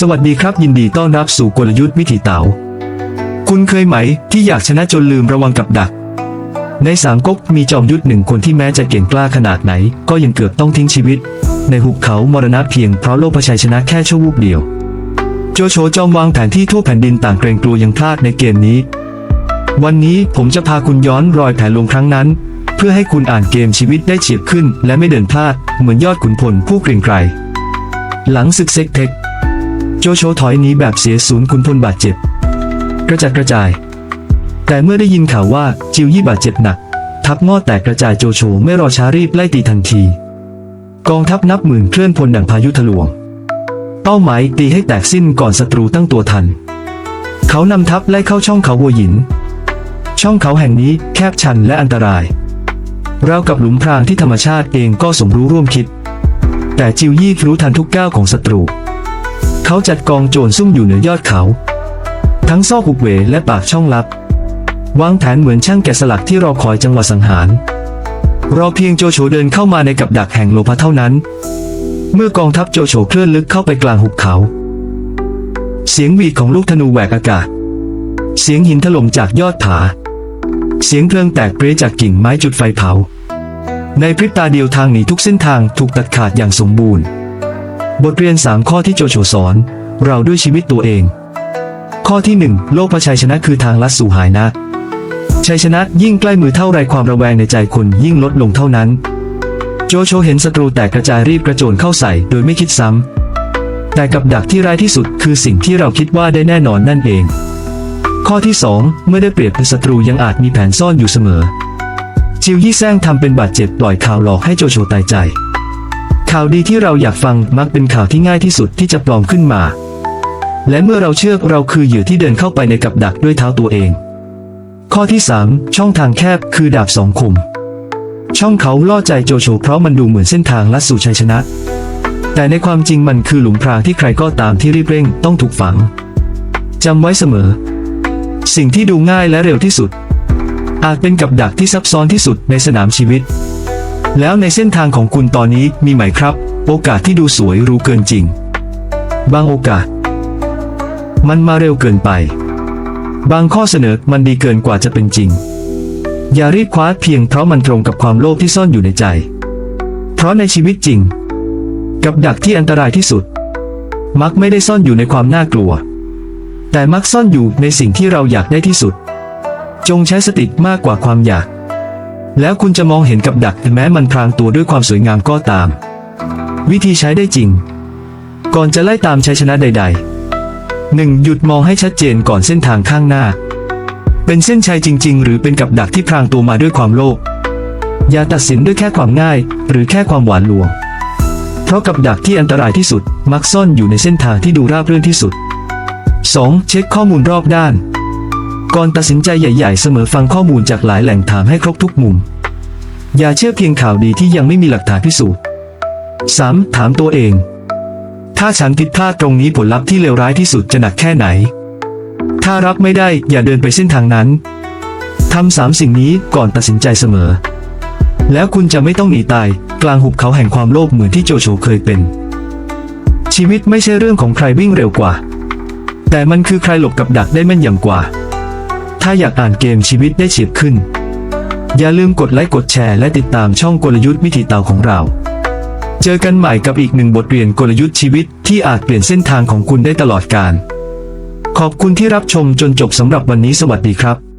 สวัสดีครับยินดีต้อนรับสู่กลยุทธ์วิถีเต๋า คุณเคยไหมที่อยากชนะจนลืมระวังกับดัก ในสามก๊กมีจอมยุทธหนึ่งคนที่แม้จะเก่งกล้าขนาดไหน ก็ยังเกือบต้องทิ้งชีวิต ในหุบเขามรณะเพียงเพราะโลกประชัยชนะแค่ชั่ววูบเดียว โจโฉจอมวางแผนที่ทั่วแผ่นดินต่างเกรงกลัวยังพลาดในเกมนี้ วันนี้ผมจะพาคุณย้อนรอยแผนลงครั้งนั้น เพื่อให้คุณอ่านเกมชีวิตได้เฉียบขึ้น และไม่เดินพลาดเหมือนยอดขุนพลผู้เกรงไกรหลังศึกเซ็กเทค โจโฉถอยหนีแบบเสียศูนย์ขุนพลบาดเจ็บ กระจัดกระจาย แต่เมื่อได้ยินข่าวว่าจิวยี่บาดเจ็บหนัก ทัพงอแตกกระจายโจโฉไม่รอช้ารีบไล่ตีทันที กองทัพนับหมื่นเคลื่อนพลดังพายุทะลวง เป้าหมายตีให้แตกสิ้นก่อนศัตรูตั้งตัวทัน เขานำทัพไล่เข้าช่องเขาวัวหยิน ช่องเขาแห่งนี้แคบชันและอันตราย เรากับหลุมพรางที่ธรรมชาติเองก็สมรู้ร่วมคิด แต่จิวยี่รู้ทันทุกก้าวของศัตรู เขาจัดกองโจรซุ่มอยู่เหนือยอดเขา ทั้งซอกหุบเหวและปากช่องลับ วางแผนเหมือนช่างแกะสลักที่รอคอยจังหวะสังหาร รอเพียงโจโฉเดินเข้ามาในกับดักแห่งโลภะเท่านั้น เมื่อกองทัพโจโฉเคลื่อนลึกเข้าไปกลางหุบเขา เสียงหวีดของลูกธนูแหวกอากาศ เสียงหินถล่มจากยอดผา เสียงเพลิงแตกเปรยจากกิ่งไม้จุดไฟเผา ในพริบตาเดียวทางหนีทุกเส้นทางถูกตัดขาดอย่างสมบูรณ์ บทเรียน 3 ข้อที่โจโฉสอน เราด้วยชีวิตตัวเอง ข้อที่ 1 โลกพระชัยชนะคือทางลัดสู่หายนะ ชัยชนะยิ่งใกล้มือเท่าไรความระแวงในใจคนยิ่งลดลงเท่านั้น โจโฉเห็นศัตรูแตกกระจายรีบกระโจนเข้าใส่โดยไม่คิดซ้ำ แต่กับดักที่ร้ายที่สุดคือสิ่งที่เราคิดว่าได้แน่นอนนั่นเอง ข้อที่ 2 เมื่อได้เปรียบเป็นศัตรูยังอาจมีแผนซ่อนอยู่เสมอ จิวยี่แซงทำเป็นบาดเจ็บปล่อยข่าวหลอกให้โจโฉตายใจ ข่าวดีที่เราอยากฟังมักเป็นข่าวที่ง่ายที่สุดที่จะปลอมขึ้นมา และเมื่อเราเชื่อเราคือเหยื่อที่เดินเข้าไปในกับดักด้วยเท้าตัวเอง ข้อที่ 3 ช่องทางแคบคือดาบสองคม ช่องเขาล่อใจโจโฉเพราะมันดูเหมือนเส้นทางลัดสู่ชัยชนะ แต่ในความจริงมันคือหลุมพรางที่ใครก็ตามที่รีบเร่งต้องถูกฝังจำไว้เสมอ สิ่งที่ดูง่ายและเร็วที่สุด อาจเป็นกับดักที่ซับซ้อนที่สุดในสนามชีวิต แล้วในเส้นทางของคุณตอนนี้มีไหมครับ โอกาสที่ดูสวยรู้เกินจริง บางโอกาส มันมาเร็วเกินไป บางข้อเสนอมันดีเกินกว่าจะเป็นจริง อย่ารีบคว้าเพียงเพราะมันตรงกับความโลภที่ซ่อนอยู่ในใจ เพราะในชีวิตจริง กับดักที่อันตรายที่สุด มักไม่ได้ซ่อนอยู่ในความน่ากลัว แต่มักซ่อนอยู่ในสิ่งที่เราอยากได้ที่สุด จงใช้สติมากกว่าความอยาก แล้วคุณจะมองเห็นกับดักแม้มันพรางตัวด้วยความสวยงามก็ตาม วิธีใช้ได้จริง ก่อนจะไล่ตามชัยชนะใดๆหนึ่งหยุดมองให้ชัดเจนก่อนเส้นทางข้างหน้า เป็นเส้นชัยจริง ๆ หรือเป็นกับดักที่พรางตัวมาด้วยความโลภอย่าตัดสินด้วยแค่ความง่าย หรือแค่ความหวานลวง เพราะกับดักที่อันตรายที่สุด มักซ่อนอยู่ในเส้นทางที่ดูราบรื่นที่สุด 2. เช็คข้อมูลรอบด้าน ก่อนตัดสินใจใหญ่ ๆ เสมอฟังข้อมูลจากหลายแหล่งถามให้ครบทุกมุม อย่าเชื่อเพียงข่าวดีที่ยังไม่มีหลักฐานพิสูจน์ 3. ถามตัวเอง ถ้าฉันผิดพลาดตรงนี้ผลลัพธ์ที่เลวร้ายที่สุดจะหนักแค่ไหน ถ้ารับไม่ได้อย่าเดินไปเส้นทางนั้นทำสามสิ่งนี้ก่อนตัดสินใจเสมอ แล้วคุณจะไม่ต้องหนีตาย กลางหุบเขาแห่งความโลภเหมือนที่โจโฉเคยเป็น ชีวิตไม่ใช่เรื่องของใครวิ่งเร็วกว่า แต่มันคือใครหลบกับดักได้แม่นยำกว่า ถ้าอยากอ่านเกมชีวิตได้เฉียบขึ้น อย่าลืมกดไลค์กดแชร์และติดตามช่องกลยุทธ์วิถีเตาของเรา เจอกันใหม่กับอีกหนึ่งบทเรียนกลยุทธ์ชีวิตที่อาจเปลี่ยนเส้นทางของคุณได้ตลอดกาลขอบคุณที่รับชมจนจบสำหรับวันนี้สวัสดีครับ